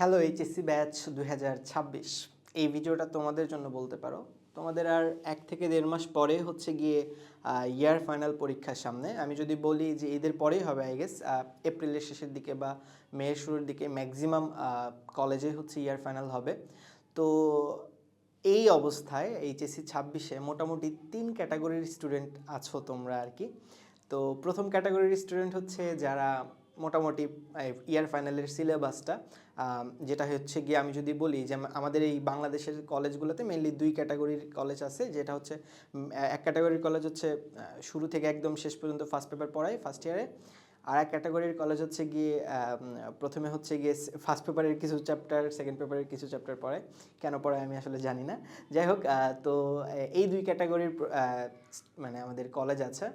Hello HSC batch দু হাজার ছাব্বিশ। এই ভিডিওটা তোমাদের জন্য বলতে পারো। তোমাদের আর এক থেকে দেড় মাস পরে হচ্ছে গিয়ে ইয়ার ফাইনাল পরীক্ষার সামনে। আমি যদি বলি যে ঈদের পরেই হবে আই গেস এপ্রিলের শেষের দিকে বা মেয়ের শুরুর দিকে ম্যাক্সিমাম কলেজে হচ্ছে ইয়ার ফাইনাল হবে। তো এই অবস্থায় এইচএসসি ছাব্বিশে মোটামুটি তিন ক্যাটাগরির স্টুডেন্ট আছো তোমরা আর কি। তো প্রথম ক্যাটাগরির স্টুডেন্ট হচ্ছে যারা মোটামুটি ইয়ার ফাইনালের সিলেবাসটা যেটা হচ্ছে গিয়ে আমি যদি বলি যে আমাদের এই বাংলাদেশের কলেজগুলোতে মেনলি দুই ক্যাটাগরির কলেজ আছে, যেটা হচ্ছে এক ক্যাটাগরির কলেজ হচ্ছে শুরু থেকে একদম শেষ পর্যন্ত ফার্স্ট পেপার পড়ায় ফার্স্ট ইয়ারে আর এক ক্যাটাগরির কলেজ হচ্ছে গিয়ে প্রথমে হচ্ছে গিয়ে ফার্স্ট পেপারের কিছু চ্যাপ্টার সেকেন্ড পেপারের কিছু চ্যাপ্টার পড়ে কেন পড়ায় আমি আসলে জানি না। যাই হোক তো এই দুই ক্যাটাগরির মানে আমাদের কলেজ আছে।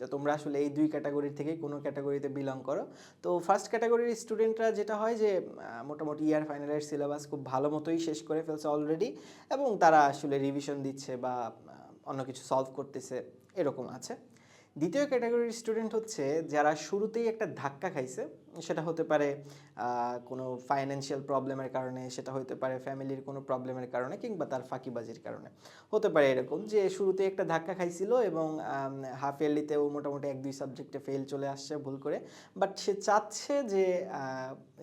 তো তোমরা আসলে এই দুই ক্যাটাগরির থেকে কোনো ক্যাটাগরিতে বিলং করো। তো ফার্স্ট ক্যাটাগরির স্টুডেন্টরা যেটা হয় যে মোটামুটি ইয়ার ফাইনালের সিলেবাস খুব ভালো মতোই শেষ করে ফেলছে অলরেডি এবং তারা আসলে রিভিশন দিচ্ছে বা অন্য কিছু সলভ করতেছে, এরকম আছে। দ্বিতীয় ক্যাটাগরির স্টুডেন্ট হচ্ছে যারা শুরুতেই একটা ধাক্কা খাইছে। সেটা হতে পারে কোনো ফাইন্যান্সিয়াল প্রবলেমের কারণে, সেটা হতে পারে ফ্যামিলির কোনো প্রবলেমের কারণে কিংবা তার ফাঁকিবাজির কারণে। হতে পারে এরকম যে শুরুতে একটা ধাক্কা খাইছিল এবং হাফ ইয়ারলিতেও মোটামুটি এক, দুই সাবজেক্টে ফেল চলে আসছে ভুল করে। বাট সে চাচ্ছে যে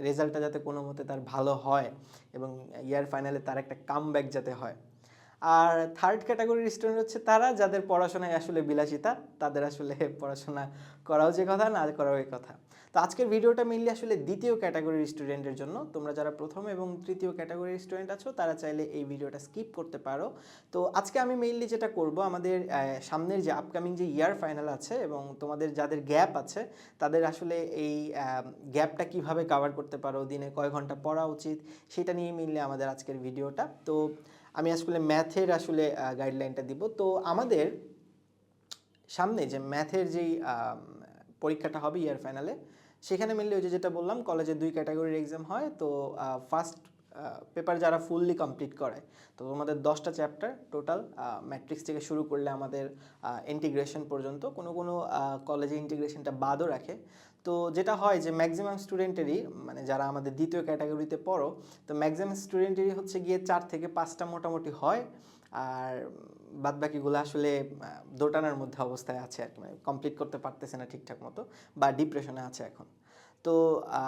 রেজাল্টটা যাতে কোনো মতে তার ভালো হয় এবং ইয়ার ফাইনালে তার একটা কাম যাতে হয়। আর থার্ড ক্যাটাগরির স্টুডেন্ট হচ্ছে তারা, যাদের পড়াশোনায় আসলে বিলাসিতা, তাদের আসলে পড়াশোনা করাও যে কথা, না করাও এই কথা। তো আজকের ভিডিওটা মেনলি আসলে দ্বিতীয় ক্যাটাগরির স্টুডেন্টের জন্য। তোমরা যারা প্রথম এবং তৃতীয় ক্যাটাগরির স্টুডেন্ট আছো, তারা চাইলে এই ভিডিওটা স্কিপ করতে পারো। তো আজকে আমি মেইনলি যেটা করব, আমাদের সামনের যে আপকামিং যে ইয়ার ফাইনাল আছে এবং তোমাদের যাদের গ্যাপ আছে, তাদের আসলে এই গ্যাপটা কীভাবে কভার করতে পারো, দিনে কয় ঘণ্টা পড়া উচিত, সেটা নিয়ে মেনলি আমাদের আজকের ভিডিওটা। তো আমি আসলে ম্যাথের আসলে গাইডলাইনটা দিব। তো আমাদের সামনে যে ম্যাথের যেই পরীক্ষাটা হবে ইয়ার ফাইনালে সেখানে মিললে ওই যে যেটা বললাম কলেজে দুই ক্যাটাগরির এক্সাম হয়। তো ফার্স্ট পেপার যারা ফুললি কমপ্লিট করে, তো আমাদের দশটা চ্যাপ্টার টোটাল ম্যাট্রিক্স থেকে শুরু করলে আমাদের ইন্টিগ্রেশন পর্যন্ত। কোনো কোনো কলেজে ইন্টিগ্রেশনটা বাদও রাখে। তো যেটা হয় যে ম্যাক্সিমাম স্টুডেন্টেরই মানে যারা আমাদের দ্বিতীয় ক্যাটাগরিতে পড়ো, তো ম্যাক্সিমাম স্টুডেন্টেরই হচ্ছে গিয়ে চার থেকে পাঁচটা মোটামুটি হয়। আর বাদ বাকিগুলো আসলে দোটানার মধ্যে অবস্থায় আছে আর কি মানে কমপ্লিট করতে পারতেছে না ঠিকঠাক মতো বা ডিপ্রেশনে আছে এখন। তো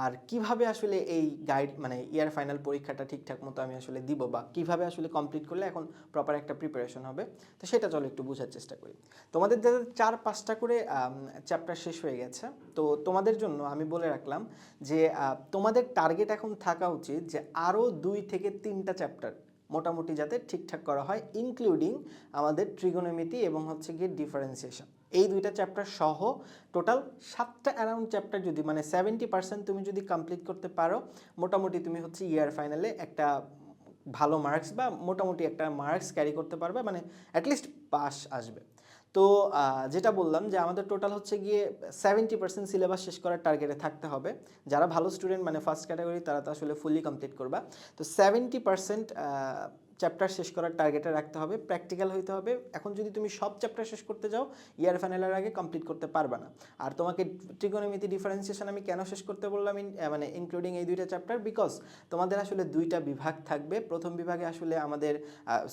আর কীভাবে আসলে এই গাইড মানে ইয়ার ফাইনাল পরীক্ষাটা ঠিকঠাক মতো আমি আসলে দিব বা কীভাবে আসলে কমপ্লিট করলে এখন প্রপার একটা প্রিপারেশন হবে, তো সেটা চলো একটু বোঝার চেষ্টা করি। তোমাদের যাদের চার পাঁচটা করে চ্যাপ্টার শেষ হয়ে গেছে, তো তোমাদের জন্য আমি বলে রাখলাম যে তোমাদের টার্গেট এখন থাকা উচিত যে আরও দুই থেকে তিনটা চ্যাপ্টার মোটামুটি যাতে ঠিকঠাক করা হয় ইনক্লুডিং আমাদের ট্রিগোনোমিতি এবং হচ্ছে গিয়ে ডিফারেন্সিয়েশন এই দুইটা চ্যাপ্টার সহ টোটাল সাতটা অ্যারাউন্ড চ্যাপ্টার যদি মানে সেভেন্টি পার্সেন্ট তুমি যদি কমপ্লিট করতে পারো, মোটামুটি তুমি হচ্ছে ইয়ার ফাইনালে একটা ভালো মার্কস বা মোটামুটি একটা মার্কস ক্যারি করতে পারবে মানে অ্যাটলিস্ট পাস আসবে। তো যেটা বললাম যে আমাদের টোটাল হচ্ছে গিয়ে সেভেন্টি পার্সেন্ট সিলেবাস শেষ করার টার্গেটে থাকতে হবে। যারা ভালো স্টুডেন্ট মানে ফার্স্ট ক্যাটাগরি তারা তো আসলে ফুলি কমপ্লিট করবা। তো সেভেন্টি পার্সেন্ট চ্যাপ্টার শেষ করার টার্গেটে রাখতে হবে প্র্যাকটিক্যাল হইতে হবে। এখন যদি তুমি সব চ্যাপ্টার শেষ করতে যাও ইয়ার ফাইনালের আগে কমপ্লিট করতে পারবে না। আর তোমাকে ট্রিগোনোমিতি ডিফারেন্সিয়েশন আমি কেন শেষ করতে বললাম মানে ইনক্লুডিং এই দুইটা চ্যাপ্টার বিকজ তোমাদের আসলে দুইটা বিভাগ থাকবে। প্রথম বিভাগে আসলে আমাদের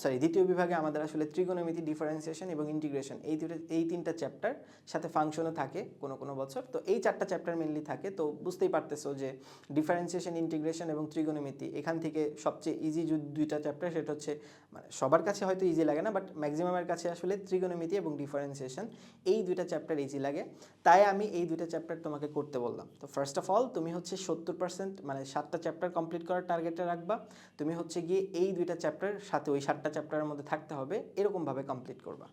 সরি দ্বিতীয় বিভাগে আমাদের আসলে ত্রিগোনোমিতি ডিফারেন্সিয়েশন এবং ইন্টিগ্রেশন এই দুটো এই তিনটা চ্যাপ্টার সাথে ফাংশনও থাকে কোনো কোনো বছর। তো এই চারটা চ্যাপ্টার মেনলি থাকে। তো বুঝতেই পারতেছো যে ডিফারেন্সিয়েশন ইন্টিগ্রেশন এবং ত্রিগোনোমিতি এখান থেকে সবচেয়ে ইজি দুইটা চ্যাপ্টার সেটা হচ্ছে মানে সবার কাছে হয়তো ইজি লাগে না বাট ম্যাক্সিমামের কাছে আসলে ত্রিগোনোমিতি এবং ডিফারেন্সিয়েশন এই দুইটা চ্যাপ্টার ইজি লাগে। তাই আমি এই দুইটা চ্যাপ্টার তোমাকে করতে বললাম। তো ফার্স্ট অফ অল তুমি হচ্ছে সত্তর পার্সেন্ট মানে সাতটা চ্যাপ্টার কমপ্লিট করার টার্গেটে রাখবা। তুমি হচ্ছে গিয়ে এই দুইটা চ্যাপ্টার সাথে ওই সাতটা চ্যাপ্টারের মধ্যে থাকতে হবে, এরকমভাবে কমপ্লিট করবা।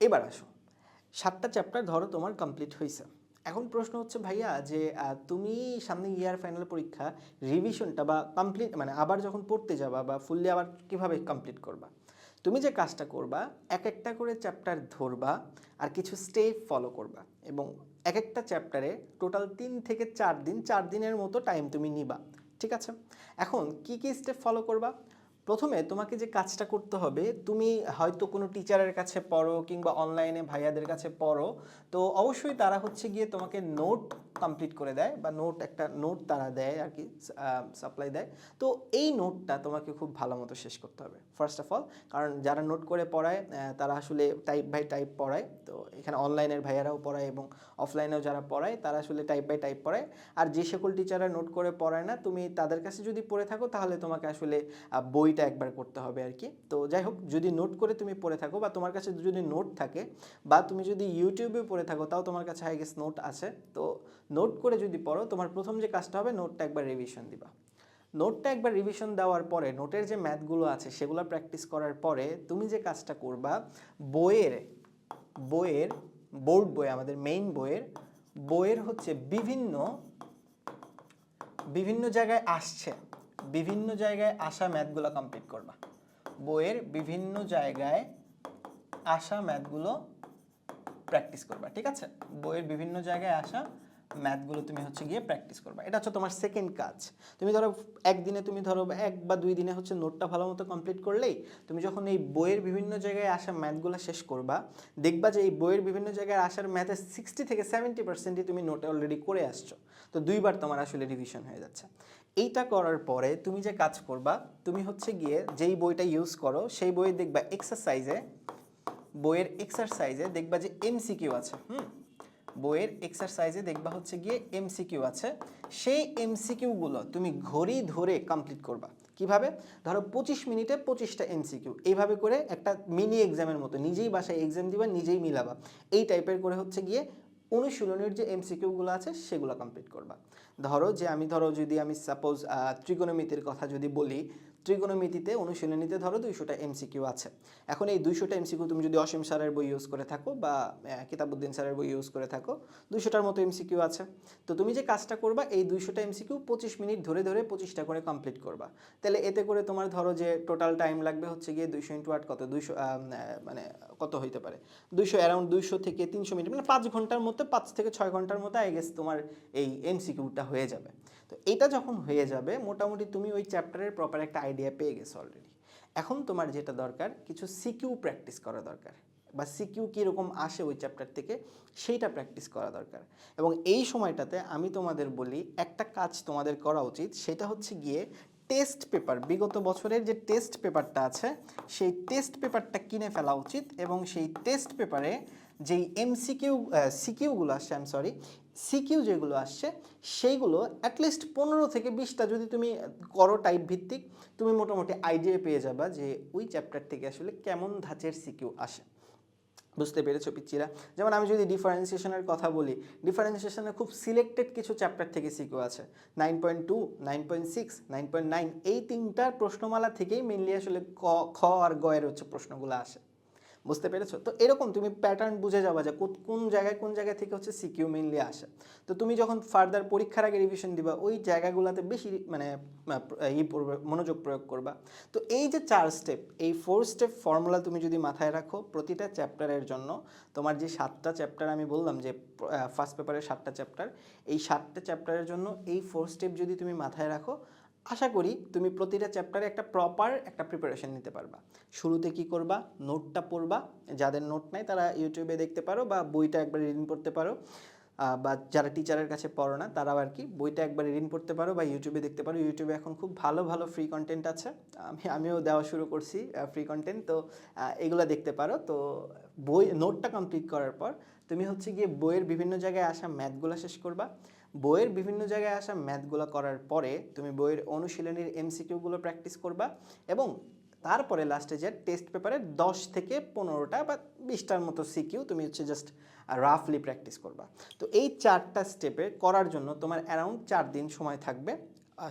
এবার আসো, সাতটা চ্যাপ্টার ধরো তোমার কমপ্লিট হয়েছে এখন প্রশ্ন হচ্ছে, ভাইয়া, যে তুমি সামনে ইয়ার ফাইনাল পরীক্ষা রিভিশনটা বা কমপ্লিট মানে আবার যখন পড়তে যাবা বা ফুললি আবার কীভাবে কমপ্লিট করবা? তুমি যে কাজটা করবা, এক একটা করে চ্যাপ্টার ধরবা আর কিছু স্টেপ ফলো করবা এবং এক একটা চ্যাপ্টারে টোটাল তিন থেকে চার দিন, চার দিনের মতো টাইম তুমি নিবা। ঠিক আছে? এখন কি কি স্টেপ ফলো করবা? প্রথমে তোমাকে যে কাজটা করতে হবে, তুমি হয়তো কোনো টিচারের কাছে পড়ো কিংবা অনলাইনে ভাইয়াদের কাছে পড়ো, তো অবশ্যই তারা হচ্ছে গিয়ে তোমাকে নোট কমপ্লিট করে দেয় বা নোট একটা নোট তারা দেয় আর কি সাপ্লাই দেয়। তো এই নোটটা তোমাকে খুব ভালো মতো শেষ করতে হবে ফার্স্ট অফ অল কারণ যারা নোট করে পড়ায় তারা আসলে টাইপ বাই টাইপ পড়ায়। তো এখানে অনলাইনের ভাইয়ারাও পড়ায় এবং অফলাইনেও যারা পড়ায়, তারা আসলে টাইপ বাই টাইপ পড়ায়। আর যে সকল টিচাররা নোট করে পড়ায় না, তুমি তাদের কাছে যদি পড়ে থাকো, তাহলে তোমাকে আসলে বইটা একবার করতে হবে আর কি। তো যাই হোক, যদি নোট করে তুমি পড়ে থাকো বা তোমার কাছে যদি নোট থাকে বা তুমি যদি ইউটিউবে পড়ে থাকো, তাও তোমার কাছে আই গেস নোট আছে। তো নোট করে যদি পড়ো, তোমার প্রথম যে কাজটা হবে নোটটা একবার রিভিশন দিবা। নোটটা একবার রিভিশন দেওয়ার পরে নোটের যে ম্যাথগুলো আছে, সেগুলো প্র্যাকটিস করার পরে, তুমি যে কাজটা করবা, বইয়ের বইয়ের বোর্ড বই, আমাদের মেইন বইয়ের বইয়ের হচ্ছে বিভিন্ন বিভিন্ন জায়গায় আসছে, বিভিন্ন জায়গায় আসা ম্যাথগুলো কমপ্লিট করবা। বইয়ের বিভিন্ন জায়গায় আসা ম্যাথগুলো প্র্যাকটিস করবা, ঠিক আছে? বইয়ের বিভিন্ন জায়গায় আসা ম্যাথগুলো তুমি হচ্ছে গিয়ে প্র্যাকটিস করবা। এটা হচ্ছে তোমার সেকেন্ড কাজ। তুমি ধরো একদিনে তুমি ধরো এক বা দুই দিনে হচ্ছে নোটটা ভালো মতো কমপ্লিট করলেই তুমি যখন এই বইয়ের বিভিন্ন জায়গায় আসা ম্যাথগুলো শেষ করবা, দেখবা যে এই বইয়ের বিভিন্ন জায়গায় আসার ম্যাথে সিক্সটি থেকে সেভেন্টি পার্সেন্টই তুমি নোটে অলরেডি করে আসছো। তো দুইবার তোমার আসলে রিভিশন হয়ে যাচ্ছে। এইটা করার পরে তুমি যে কাজ করবা, তুমি হচ্ছে গিয়ে যেই বইটা ইউজ করো, সেই বইয়ে দেখবা এক্সারসাইজে বইয়ের এক্সারসাইজে দেখবা যে এমসিকিউ আছে। হুম? বইয়ের এক্সারসাইজে দেখবা হচ্ছে গিয়ে এমসিকিউ আছে। সেই এমসিকিউগুলো তুমি ঘড়ি ধরে কমপ্লিট করবা। কীভাবে? ধরো পঁচিশ মিনিটে পঁচিশটা এমসিকিউ এইভাবে করে একটা মিনি এক্সামের মতো, নিজেই বাসায় এক্সাম দিবা, নিজেই মিলাবা। এই টাইপের করে হচ্ছে গিয়ে অনুশীলনের যে এমসিকিউগুলো আছে, সেগুলো কমপ্লিট করবা। ধরো যে আমি, ধরো যদি আমি সাপোজ ত্রিকোণমিতির কথা যদি বলি ত্রিকোণমিতিতে অনুশীলনীতে ধরো দুইশোটা এমসিকিউ আছে। এখন এই দুইশোটা এমসিকিউ তুমি যদি অসীম স্যারের বই ইউজ করে থাকো বা কিতাবুদ্দিন স্যারের বই ইউজ করে থাকো, দুইশোটার মতো এমসিকিউ আছে। তো তুমি যে কাজটা করবা, এই দুইশোটা এমসিকিউ পঁচিশ মিনিট ধরে ধরে পঁচিশটা করে কমপ্লিট করবা। তাহলে এতে করে তোমার ধরো যে টোটাল টাইম লাগবে হচ্ছে গিয়ে দুইশো ইন্টু আট কত? দুইশো মানে কত হইতে পারে? দুইশো অ্যারাউন্ড দুইশো থেকে তিনশো মিনিট মানে পাঁচ ঘণ্টার মধ্যে, পাঁচ থেকে ছয় ঘণ্টার মধ্যে আই গেস তোমার এই এমসিকিউটা হয়ে যাবে। তো এটা যখন হয়ে যাবে, মোটামুটি তুমি ওই চ্যাপ্টারের প্রপার একটা আইডিয়া পেয়ে গেছো অলরেডি এখন তোমার যেটা দরকার, কিছু সিকিউ প্র্যাকটিস করা দরকার। বা সিকিউ কীরকম আসে ওই চ্যাপ্টার থেকে, সেইটা প্র্যাকটিস করা দরকার। এবং এই সময়টাতে আমি তোমাদের বলি, একটা কাজ তোমাদের করা উচিত, সেটা হচ্ছে গিয়ে টেস্ট পেপার বিগত বছরের যে টেস্ট পেপারটা আছে, সেই টেস্ট পেপারটা কিনে ফেলা উচিত এবং সেই টেস্ট পেপারে যেই এমসিকিউ সিকিউগুলো আসছে আই এম সরি সিকিউ যেগুলো আসছে, সেইগুলো অ্যাটলিস্ট পনেরো থেকে বিশটা যদি তুমি করো টাইপ ভিত্তিক, তুমি মোটামুটি আইডিয়া পেয়ে যাবা যে ওই চ্যাপ্টার থেকে আসলে কেমন ধাঁচের সিকিউ আসে। বুঝতে পেরেছ পিচ্চিরা? যেমন আমি যদি ডিফারেন্সিয়েশনের কথা বলি ডিফারেন্সিয়েশনের খুব সিলেক্টেড কিছু চ্যাপ্টার থেকে সিকিউ আছে। Nine point two nine point six nine point nine এই তিনটার প্রশ্নমালা থেকেই মেনলি আসলে ক, খ আর গ এর হচ্ছে প্রশ্নগুলো আসে। বুঝতে পেরেছ? তো এরকম তুমি প্যাটার্ন বুঝে যাবা যে কোন জায়গায় কোন জায়গা থেকে হচ্ছে সিকিউ মেইনলি আসে। তো তুমি যখন ফার্দার পরীক্ষার আগে রিভিশন দিবা, ওই জায়গাগুলোতে বেশি মানে ই মনোযোগ প্রয়োগ করবা। তো এই যে চার স্টেপ এই ফোর স্টেপ ফর্মুলা তুমি যদি মাথায় রাখো প্রতিটা চ্যাপ্টারের জন্য, তোমার যে সাতটা চ্যাপ্টার আমি বললাম যে ফার্স্ট পেপারের সাতটা চ্যাপ্টার এই সাতটা চ্যাপ্টারের জন্য এই ফোর স্টেপ যদি তুমি মাথায় রাখো আশা করি তুমি প্রতিটা চ্যাপ্টারে একটা প্রপার একটা প্রিপারেশন নিতে পারবা। শুরুতে কি করবা? নোটটা পড়বা। যাদের নোট নাই, তারা ইউটিউবে দেখতে পারো বা বইটা একবার রিডিং পড়তে পারো। বা যারা টিচারের কাছে পড়ো না, তারাও আর কি বইটা একবার রিডিং পড়তে পারো বা ইউটিউবে দেখতে পারো। ইউটিউবে এখন খুব ভালো ভালো ফ্রি কন্টেন্ট আছে। আমি, আমিও দেওয়া শুরু করছি ফ্রি কন্টেন্ট তো এগুলো দেখতে পারো। তো, বই নোটটা কমপ্লিট করার পর তুমি হচ্ছে গিয়ে বইয়ের বিভিন্ন জায়গায় আসা ম্যাথগুলো শেষ করবা। বইয়ের বিভিন্ন জায়গায় আসা ম্যাথগুলো করার পরে তুমি বইয়ের অনুশীলনীর এমসিকিউগুলো প্র্যাকটিস করবা এবং তারপরে লাস্টে যে টেস্ট পেপারে দশ থেকে পনেরোটা বা বিশটার মতো সিকিউ তুমি হচ্ছে জাস্ট রাফলি প্র্যাকটিস করবা। তো এই চারটা স্টেপে করার জন্য তোমার অ্যারাউন্ড চার দিন সময় থাকবে।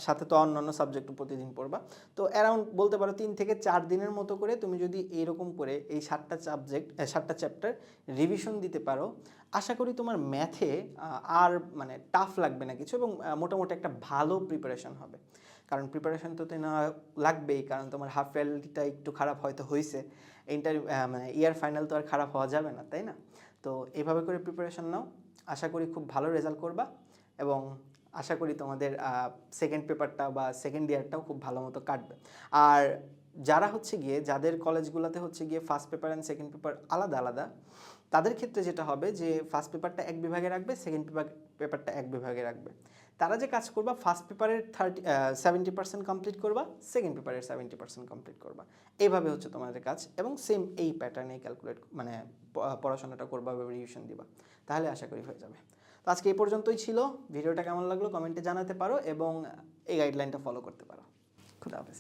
সাথে তো অন্যান্য সাবজেক্ট প্রতিদিন পড়বা। তো অ্যারাউন্ড বলতে পারো তিন থেকে চার দিনের মতো করে তুমি যদি এইরকম করে এই সাতটা সাবজেক্ট সাতটা চ্যাপ্টার রিভিশন দিতে পারো, আশা করি তোমার ম্যাথে আর মানে টাফ লাগবে না কিছু এবং মোটামুটি একটা ভালো প্রিপারেশন হবে। কারণ প্রিপারেশন তো না লাগবেই, কারণ তোমার হাফ ইয়ারলিটা একটু খারাপ হয়তো হয়েছে ইন্টার মানে ইয়ার ফাইনাল তো আর খারাপ হওয়া যাবে না, তাই না? তো এভাবে করে প্রিপারেশন নাও। আশা করি খুব ভালো রেজাল্ট করবা এবং আশা করি তোমাদের সেকেন্ড পেপারটা বা সেকেন্ড ইয়ারটাও খুব ভালো মতো কাটবে। আর যারা হচ্ছে গিয়ে, যাদের কলেজগুলোতে হচ্ছে গিয়ে first paper and second paper আলাদা আলাদা, তাদের ক্ষেত্রে যেটা হবে যে ফার্স্ট পেপারটা এক বিভাগে রাখবে সেকেন্ড পেপার পেপারটা এক বিভাগে রাখবে। তারা যে কাজ করবা ফার্স্ট পেপারের থার্টি সেভেন্টি পার্সেন্ট কমপ্লিট করবা সেকেন্ড পেপারের সেভেন্টি পার্সেন্ট কমপ্লিট করবা। এইভাবে হচ্ছে তোমাদের কাজ এবং সেম এই প্যাটার্নে ক্যালকুলেট মানে পড়াশোনাটা করবা বা রিভিশন দিবা। তাহলে আশা করি হয়ে যাবে। তো আজকে এই পর্যন্তই ছিল। ভিডিওটা কেমন লাগল কমেন্টে জানাতে পারো এবং এই গাইডলাইনটা ফলো করতে পারো। খুদা হাফেজ